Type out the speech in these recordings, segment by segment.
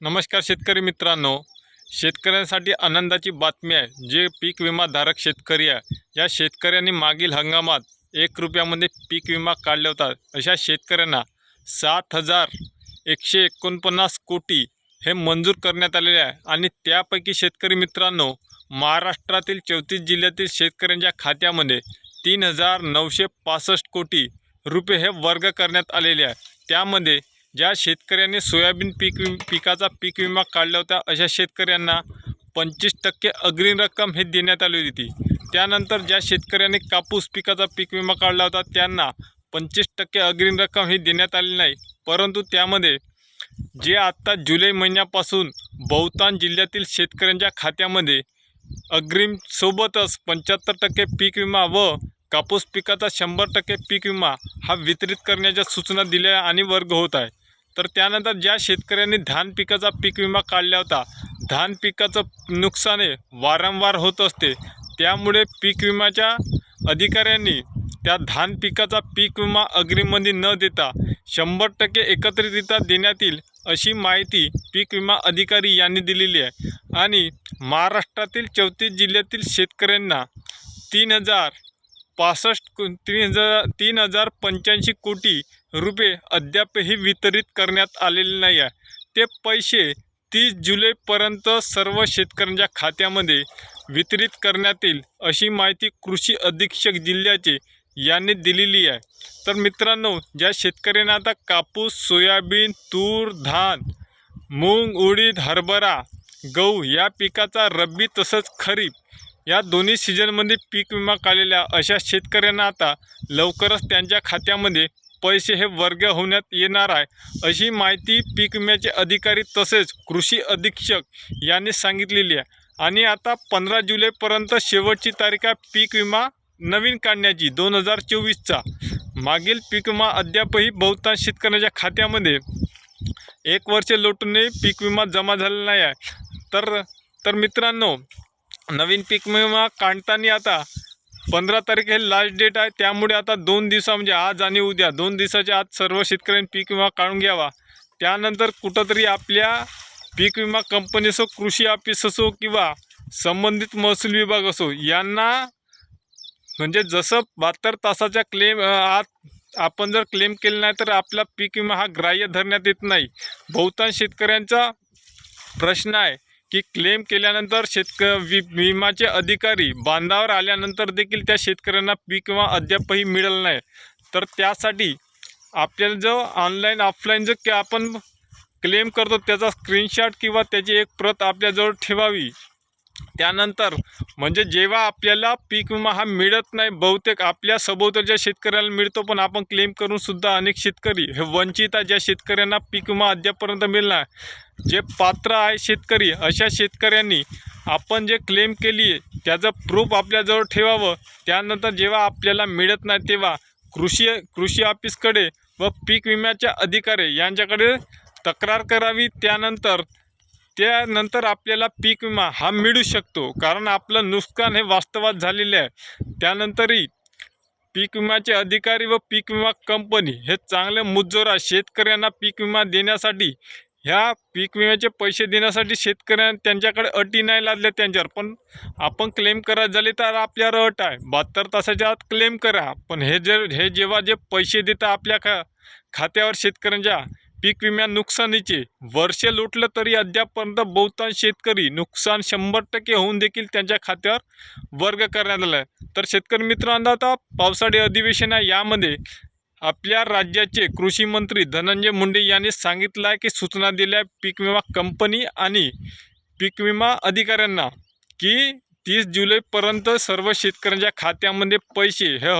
नमस्कार शेतकरी मित्रांनो. शेतकऱ्यांसाठी आनंदाची बातमी आहे. जे पीक विमाधारक शेतकरी आहे या शेतकऱ्यांनी मागील हंगामात एक रुपयामध्ये पीक विमा काढला होता. अशा शेतकऱ्यांना सात हजार एकशे एकोणपन्नास कोटी हे मंजूर करण्यात आलेले आहे. आणि त्यापैकी शेतकरी मित्रांनो महाराष्ट्रातील चौतीस जिल्ह्यातील शेतकऱ्यांच्या खात्यामध्ये तीन हजार नऊशे पासष्ट कोटी रुपये हे वर्ग करण्यात आलेले आहे. त्यामध्ये ज्या शेतकऱ्यांनी सोयाबीन पीक विम पिकाचा पीक विमा काढला होता अशा शेतकऱ्यांना पंचवीस टक्के अग्रिम रक्कम हे देण्यात आली होती. त्यानंतर ज्या शेतकऱ्यांनी कापूस पिकाचा पीक विमा काढला होता त्यांना पंचवीस टक्के अग्रिम रक्कम ही देण्यात आली नाही. परंतु त्यामध्ये जे आत्ता जुलै महिन्यापासून बहुतांश जिल्ह्यातील शेतकऱ्यांच्या खात्यामध्ये अग्रिमसोबतच पंच्याहत्तर टक्के पीक विमा व कापूस पिकाचा शंभर टक्के पीक विमा हा वितरित करण्याच्या सूचना दिल्या आणि वर्ग होत आहे. तर त्यानंतर ज्या शेतकऱ्यांनी धान पिकाचा पीक विमा काढला होता धान पिकाचं नुकसान हे वारंवार होत असते. त्यामुळे पीक विम्याच्या अधिकाऱ्यांनी त्या धान पिकाचा पीक विमा अग्रिममध्ये न देता शंभर टक्के एकत्रितरित्या देण्यात येईल अशी माहिती पीक विमा अधिकारी यांनी दिलेली आहे. आणि महाराष्ट्रातील चौतीस जिल्ह्यातील शेतकऱ्यांना तीन हजार पासष्ट तीन हजार तीन हजार पंच्याऐंशी कोटी रुपये अद्यापही वितरित करण्यात आलेले नाही आहे. ते पैसे तीस जुलैपर्यंत सर्व शेतकऱ्यांच्या खात्यामध्ये वितरित करण्यात येईल अशी माहिती कृषी अधीक्षक जिल्ह्याचे यांनी दिलेली आहे. तर मित्रांनो ज्या शेतकऱ्यांना आता कापूस सोयाबीन तूर धान मूग उडीद हरभरा गहू या पिकाचा रब्बी तसंच खरीप या दोन्ही सीझनमध्ये पीक विमा काढलेल्या अशा शेतकऱ्यांना आता लवकरच त्यांच्या खात्यामध्ये पैसे हे वर्ग होण्यात येणार आहे. अशी माहिती पीक विम्याचे अधिकारी तसेच कृषी अधीक्षक यांनी सांगितलेली आहे. आणि आता पंधरा जुलैपर्यंत शेवटची तारीख आहे पीक विमा नवीन काढण्याची दोन हजार चोवीसचा. मागील पीक विमा अद्यापही बहुतांश शेतकऱ्यांच्या खात्यामध्ये एक वर्ष लोटूनही पीक विमा जमा झालेला नाही आहे. तर तर मित्रांनो नवीन पीक विमा काढताना आता पंधरा तारीख हे लास्ट डेट आहे. त्यामुळे आता दोन दिवसा म्हणजे आज आणि उद्या दोन दिवसाच्या आत सर्व शेतकऱ्यांनी पीक विमा काढून घ्यावा. त्यानंतर कुठंतरी आपल्या पीक विमा कंपनी असो कृषी ऑफिस असो किंवा संबंधित महसूल विभाग असो यांना म्हणजे जसं बहात्तर तासाच्या क्लेम आत आपण जर क्लेम केलं नाही तर आपला पीक विमा हा ग्राह्य धरण्यात येत नाही. बहुतांश शेतकऱ्यांचा प्रश्न आहे की क्लेम केल्यानंतर शेतक वि विमाचे अधिकारी बांधावर आल्यानंतर देखील त्या शेतकऱ्यांना पीक विमा अद्यापही मिळालं नाही. तर त्यासाठी आपल्याला जो ऑनलाईन ऑफलाईन जो की आपण क्लेम करतो त्याचा स्क्रीनशॉट किंवा त्याची एक प्रत आपल्याजवळ ठेवावी. त्यानंतर म्हणजे जेव्हा आपल्याला पीक विमा हा मिळत नाही बहुतेक आपल्या सभोवतालच्या शेतकऱ्याला मिळतो पण आपण क्लेम करून सुद्धा अनेक शेतकरी हे वंचित आहे ज्या शेतकऱ्यांना पीक विमा अद्यापपर्यंत मिळणार जे पात्र आहे शेतकरी अशा शेतकऱ्यांनी आपण जे क्लेम केली आहे त्याचं प्रूफ आपल्याजवळ ठेवावं. त्यानंतर जेव्हा आपल्याला मिळत नाही तेव्हा कृषी कृषी ऑफिसकडे व पीक विम्याच्या अधिकारी यांच्याकडे तक्रार करावी. त्यानंतर त्यानंतर आपल्याला पीक विमा हा मिळू शकतो. कारण आपलं नुकसान हे वास्तवात झालेले आहे. त्यानंतरही पीक विम्याचे अधिकारी व पीक विमा कंपनी हे चांगले मुजोरा शेतकऱ्यांना पीक विमा देण्यासाठी ह्या पीक विम्याचे पैसे देण्यासाठी शेतकऱ्यांना त्यांच्याकडे अटी नाही लादल्या त्यांच्यावर. पण आपण क्लेम करायचं झाले तर आपल्यावर अट आहे. बहात्तर तासाच्या आत क्लेम करा. पण हे जर हे जेव्हा जे पैसे देतात आपल्या खा खात्यावर शेतकऱ्यांच्या पीक विम्या नुकसानीचे. वर्ष लुटलं तरी अद्यापपर्यंत बहुतांश शेतकरी नुकसान शंभर टक्के होऊन देखील त्यांच्या खात्यावर वर्ग करण्यात आला आहे तर शेतकरी मित्रांनो आता पावसाळी अधिवेशन आहे. यामध्ये आपल्या राज्याचे कृषी मंत्री धनंजय मुंडे यांनी सांगितलं आहे की सूचना दिल्या पीक विमा कंपनी आणि पीक विमा अधिकाऱ्यांना की तीस जुलैपर्यंत सर्व शेतकऱ्यांच्या खात्यामध्ये पैसे हे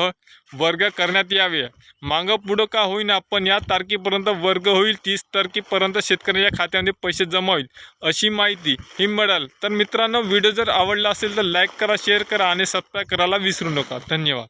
वर्ग करण्यात यावे. मागं पुढं का होईना पण या तारखेपर्यंत वर्ग होईल तीस तारखेपर्यंत शेतकऱ्यांच्या खात्यामध्ये पैसे जमा होईल अशी माहिती ही मिळाल. तर मित्रांनो व्हिडिओ जर आवडला असेल तर लाईक करा शेअर करा आणि सबस्क्राईब करायला विसरू नका. धन्यवाद.